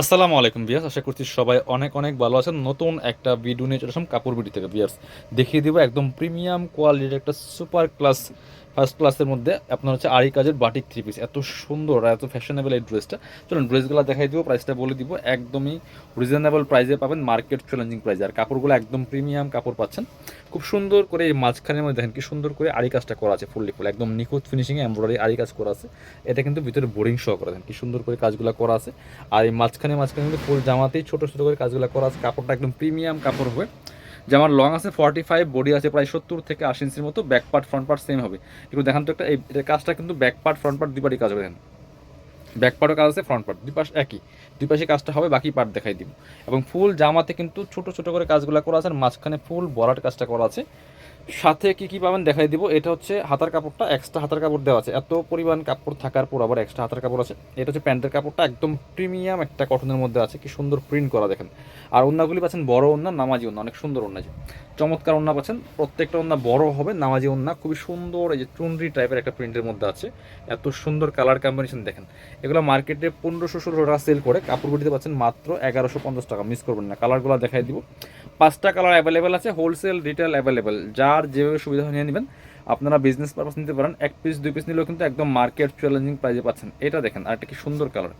আসসালামু আলাইকুম বিয়াস আশা করছি সবাই অনেক অনেক ভালো আছেন। নতুন একটা ভিডিও নিয়ে চলে আসলাম কাপড় বিডি থেকে। বিয়াস দেখিয়ে দিব একদম প্রিমিয়াম কোয়ালিটির একটা সুপার ক্লাস ফার্স্ট ক্লাসের মধ্যে আপনার হচ্ছে আড়ি কাজের বাটিক থ্রি পিস এত সুন্দর আর এত ফ্যাশনেবল এই ড্রেসটা চলুন ড্রেসগুলো দেখাই দিব প্রাইসটা বলে দিব। একদমই রিজনেবল প্রাইসে পাবেন মার্কেট চ্যালেঞ্জিং প্রাইসে আর কাপড়গুলো একদম প্রিমিয়াম কাপড় পাচ্ছেন। খুব সুন্দর করে এই মাঝখানের মধ্যে দেখেন কি সুন্দর করে আড়ি কাজটা করা আছে ফুললি ফুল একদম নিখুঁত ফিনিশিংয়ে এমব্রয়ডারি আড়ি কাজ করা আছে। এটা কিন্তু ভিতরে বোরিং সহ করা, দেখেন কি সুন্দর করে কাজগুলো করা আছে। আর এই মাঝখানে মাঝখানে কিন্তু ফুল জামাতেই ছোটো ছোটো করে কাজগুলো করা আছে। কাপড়টা একদম প্রিমিয়াম কাপড় হবে। জামার লং আছে ফর্টি ফাইভ বডি আছে প্রায় সত্তর থেকে আশি ইঞ্চির মতো back part front part same হবে। একটু দেখান তো একটা, এই কাজটা কিন্তু ব্যাক পার্ট ফ্রন্ট পার্ট দুই পার্টি কাজ করেন ব্যাক পার্টও কাজ আছে ফ্রন্ট পার্ট দুই পাশ একই। দুই পাশে কাজটা হবে, বাকি পার্ট দেখাই দিব। এবং ফুল জামাতে কিন্তু ছোট ছোট করে কাজগুলো করা আছে, আর মাঝখানে ফুল বরাট কাজটা করা আছে। সাথে কি কি পাবেন দেখাই দিব। এটা হচ্ছে হাতার কাপড়টা এক্সট্রা হাতার কাপড় দেওয়া আছে। এত পরিমাণ কাপড় থাকার পর আবার এক্সট্রা হাতার কাপড় আছে। এটা হচ্ছে প্যান্টের কাপড়টা, একদম প্রিমিয়াম একটা কটনের মধ্যে আছে। কি সুন্দর প্রিন্ট করা দেখেন। আর ওন্নাগুলি পাচ্ছেন বড় ওন্না, নামাজি ওন্না, অনেক সুন্দর ওন্না যে। চমৎকার ওন্না পাচ্ছেন। প্রত্যেকটা ওন্না বড় হবে, নামাজি ওন্না। খুবই সুন্দর এই যে চুনরি টাইপের একটা প্রিন্টের মধ্যে আছে। এত সুন্দর কালার কম্বিনেশন দেখেন। এগুলো মার্কেটে পনেরোশো ষোলো টাকা সেল করে। কাপড় গুটিতে পাচ্ছেন মাত্র এগারোশো পঞ্চাশ টাকা। মিস করবেন না। কালারগুলো দেখাই দিব। পাঁচটা কালার অ্যাভেলেবেল আছে হোলসেল রিটেল অ্যাভেলেবেল যার যেভাবে সুবিধা নিয়ে নেবেন, আপনারা বিজনেস পারপাস নিতে পারেন। এক পিস দুই পিস নিলেও কিন্তু একদম মার্কেট চ্যালেঞ্জিং প্রাইজে পাচ্ছেন। এটা দেখেন, আর একটা কি সুন্দর কালার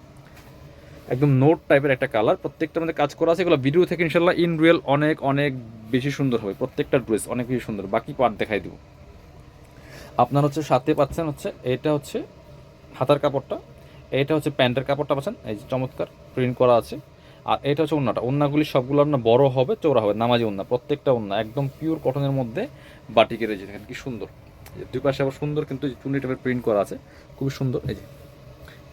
একদম নোট টাইপের একটা কালার প্রত্যেকটা মধ্যে কাজ করা আছে, এগুলো ভিডিও থেকে ইনশাল্লাহ ইন রিয়েল অনেক অনেক বেশি সুন্দর হবে। প্রত্যেকটা ড্রেস অনেক বেশি সুন্দর। বাকি পার্ট দেখাই দেবো। আপনার হচ্ছে সাথে পাচ্ছেন হচ্ছে, এটা হচ্ছে হাতার কাপড়টা। এটা হচ্ছে প্যান্টের কাপড়টা পাচ্ছেন। এই যে চমৎকার প্রিন্ট করা আছে। আর এটা হচ্ছে ওন্নাটা ওন্নাগুলি সবগুলো আপনার বড় হবে চৌড়া হবে, নামাজি ওন্না প্রত্যেকটা ওন্না একদম পিওর কটনের মধ্যে এই যে দেখেন কি সুন্দর। দুই পাশে আবার সুন্দর কিন্তু চুনি টাইপের প্রিন্ট করা আছে, খুবই সুন্দর, এই যে।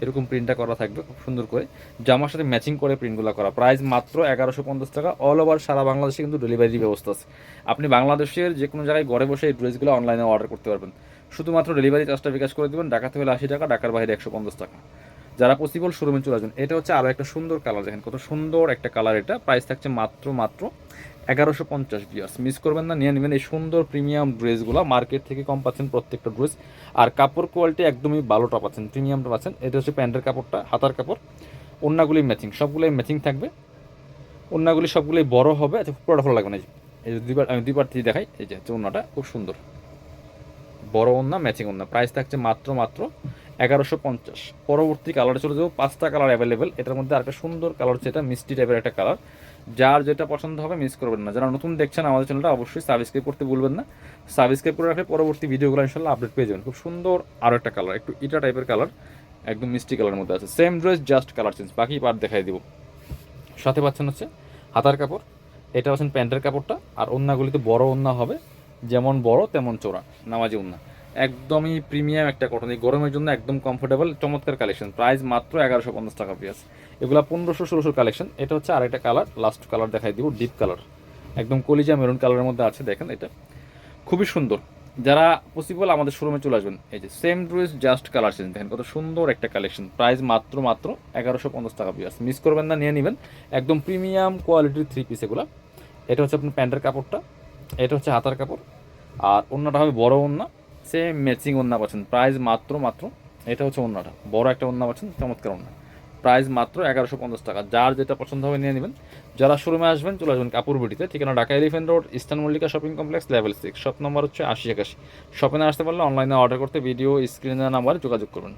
এরকম প্রিন্টটা করা থাকবে, খুব সুন্দর করে। জামার সাথে ম্যাচিং করে প্রিন্টগুলো করা। প্রাইস মাত্র এগারোশো পঞ্চাশ টাকা অল ওভার সারা বাংলাদেশে কিন্তু ডেলিভারি ব্যবস্থা আছে। আপনি বাংলাদেশের যে কোনো জায়গায় ঘরে বসে এই ড্রেসগুলো অনলাইনে অর্ডার করতে পারবেন। শুধুমাত্র ডেলিভারি চার্জটা বিকাশ করে দেবেন ঢাকাতে হলে আশি টাকা, ঢাকার বাইরে একশো পঞ্চাশ টাকা। যারা পসিবল শোরুমে চলে আসবেন, এটা হচ্ছে আরও একটা সুন্দর কালার দেখেন কত সুন্দর একটা কালার এটা। প্রাইস থাকছে মাত্র মাত্র এগারোশো পঞ্চাশ বিয়ার্স মিস করবেন না, নিয়ে নেবেন এই সুন্দর প্রিমিয়াম ড্রেসগুলো মার্কেট থেকে কম পাচ্ছেন প্রত্যেকটা ড্রেস আর কাপড় কোয়ালিটি একদমই ভালোটা পাচ্ছেন প্রিমিয়ামটা পাচ্ছেন। এটা হচ্ছে প্যান্টের কাপড়টা, হাতার কাপড়। ওন্নাগুলি ম্যাচিং সবগুলোই ম্যাচিং থাকবে। ওন্নাগুলি সবগুলোই বড় হবে। আচ্ছা পুরোটা ভালো লাগবে না, এই যে। দুইবার, আমি দুইবার থেকে দেখাই। এই যে ওন্নাটা খুব সুন্দর। বড় ওন্না ম্যাচিং ওন্না প্রাইস থাকছে মাত্র মাত্র এগারোশো পঞ্চাশ। পরবর্তী কালারে চলে যাব, পাঁচটা কালার অ্যাভেলেবেল এটার মধ্যে আরেকটা সুন্দর কালার হচ্ছে এটা, মিষ্টি টাইপের একটা কালার যার যেটা পছন্দ হবে মিস করবেন না। যারা নতুন দেখছেন আমাদের চ্যানেলটা অবশ্যই সাবস্ক্রাইব করতে ভুলবেন না। সাবস্ক্রাইব করে রাখলে পরবর্তী ভিডিওগুলো ইনশাল্লাহ আপডেট পেয়ে যাবেন। খুব সুন্দর আরও একটা কালার একটু ইটা টাইপের কালার একদম মিষ্টি কালারের মধ্যে আছে। Same dress just colour change বাকি পার্ট দেখাই দিব। সাথে পাচ্ছেন হচ্ছে হাতার কাপড়। এটা হচ্ছেন প্যান্টের কাপড়টা। আর ওন্নাগুলিতে বড় ওন্না হবে। যেমন বড়, তেমন চোরা নামাজি ওন্না। একদমই প্রিমিয়াম একটা কটন এই গরমের জন্য একদম কমফোর্টেবল চমৎকার কালেকশন প্রাইস মাত্র এগারোশো পঞ্চাশ টাকা পিয়াস এগুলো পনেরোশো ষোলোশো কালেকশন এটা হচ্ছে আরেকটা কালার লাস্ট কালার দেখাই দিব ডিপ কালার একদম কলিজা মেরুন কালারের মধ্যে আছে, দেখেন এটা। খুবই সুন্দর। যারা পসিবল আমাদের শোরুমে চলে আসবেন, এই যে same dress just colour change দেখেন কত সুন্দর একটা কালেকশন প্রাইস মাত্র মাত্র এগারোশো পঞ্চাশ টাকা পিয়াস মিস করবেন না, নিয়ে নেবেন। একদম প্রিমিয়াম কোয়ালিটির থ্রি পিস এগুলো। এটা হচ্ছে আপনার প্যান্টের কাপড়টা, এটা হচ্ছে হাতার কাপড়। আর অন্যটা হবে বড় ওন্না সেম ম্যাচিং ওন্না পাচ্ছেন। প্রাইজ মাত্র মাত্র, এটা হচ্ছে ওন্নাটা বড় একটা ওন্না পাচ্ছেন, চমৎকার ওন্না প্রাইজ মাত্র এগারোশো পঞ্চাশ টাকা। যার যেটা পছন্দ হবে নিয়ে নেবেন। যারা শোরুমে আসবেন, চলে আসবেন কাপুর বিটিতে ঠিকানা Dhaka elephant road eastern Mallika shopping complex level six shop number হচ্ছে আশি একাশি। শপিংয়ে আসতে পারলে অনলাইনে অর্ডার করতে ভিডিও স্ক্রিনের নাম্বারে যোগাযোগ করবেন।